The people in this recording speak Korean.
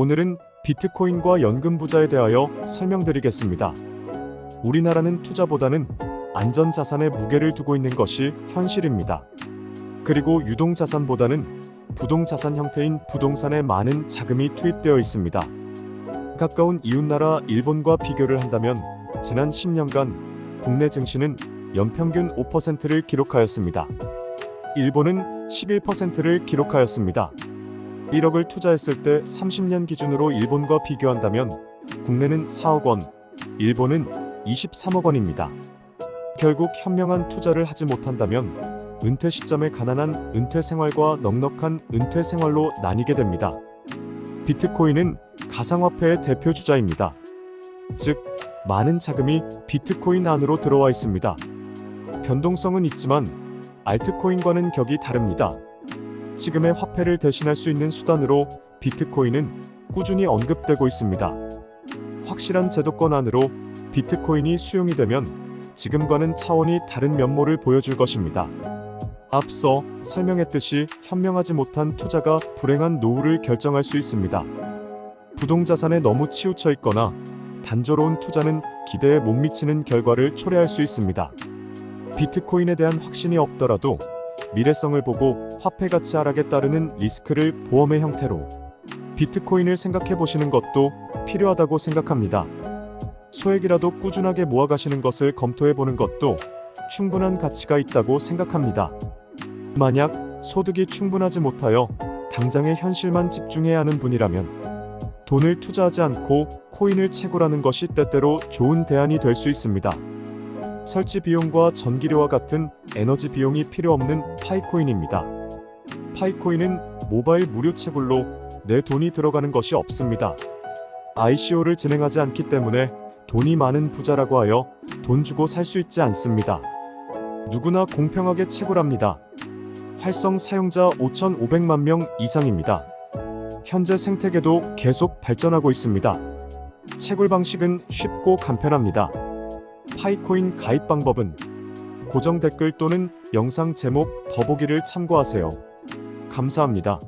오늘은 비트코인과 연금 부자에 대하여 설명드리겠습니다. 우리나라는 투자보다는 안전 자산에 무게를 두고 있는 것이 현실입니다. 그리고 유동 자산보다는 부동 자산 형태인 부동산에 많은 자금이 투입되어 있습니다. 가까운 이웃나라 일본과 비교를 한다면 지난 10년간 국내 증시는 연평균 5%를 기록하였습니다. 일본은 11%를 기록하였습니다. 1억을 투자했을 때 30년 기준으로 일본과 비교한다면 국내는 4억 원, 일본은 23억 원입니다. 결국 현명한 투자를 하지 못한다면 은퇴 시점에 가난한 은퇴 생활과 넉넉한 은퇴 생활로 나뉘게 됩니다. 비트코인은 가상화폐의 대표 주자입니다. 즉, 많은 자금이 비트코인 안으로 들어와 있습니다. 변동성은 있지만 알트코인과는 격이 다릅니다. 지금의 화폐를 대신할 수 있는 수단으로 비트코인은 꾸준히 언급되고 있습니다. 확실한 제도권 안으로 비트코인이 수용이 되면 지금과는 차원이 다른 면모를 보여줄 것입니다. 앞서 설명했듯이 현명하지 못한 투자가 불행한 노후를 결정할 수 있습니다. 부동자산에 너무 치우쳐 있거나 단조로운 투자는 기대에 못 미치는 결과를 초래할 수 있습니다. 비트코인에 대한 확신이 없더라도 미래성을 보고 화폐 가치 하락에 따르는 리스크를 보험의 형태로 비트코인을 생각해 보시는 것도 필요하다고 생각합니다. 소액이라도 꾸준하게 모아가시는 것을 검토해 보는 것도 충분한 가치가 있다고 생각합니다. 만약 소득이 충분하지 못하여 당장의 현실만 집중해야 하는 분이라면 돈을 투자하지 않고 코인을 채굴하는 것이 때때로 좋은 대안이 될 수 있습니다. 설치 비용과 전기료와 같은 에너지 비용이 필요 없는 파이코인입니다. 파이코인은 모바일 무료 채굴로 내 돈이 들어가는 것이 없습니다. ICO를 진행하지 않기 때문에 돈이 많은 부자라고 하여 돈 주고 살 수 있지 않습니다. 누구나 공평하게 채굴합니다. 활성 사용자 5,500만 명 이상입니다. 현재 생태계도 계속 발전하고 있습니다. 채굴 방식은 쉽고 간편합니다. 파이코인 가입 방법은 고정 댓글 또는 영상 제목 더보기를 참고하세요. 감사합니다.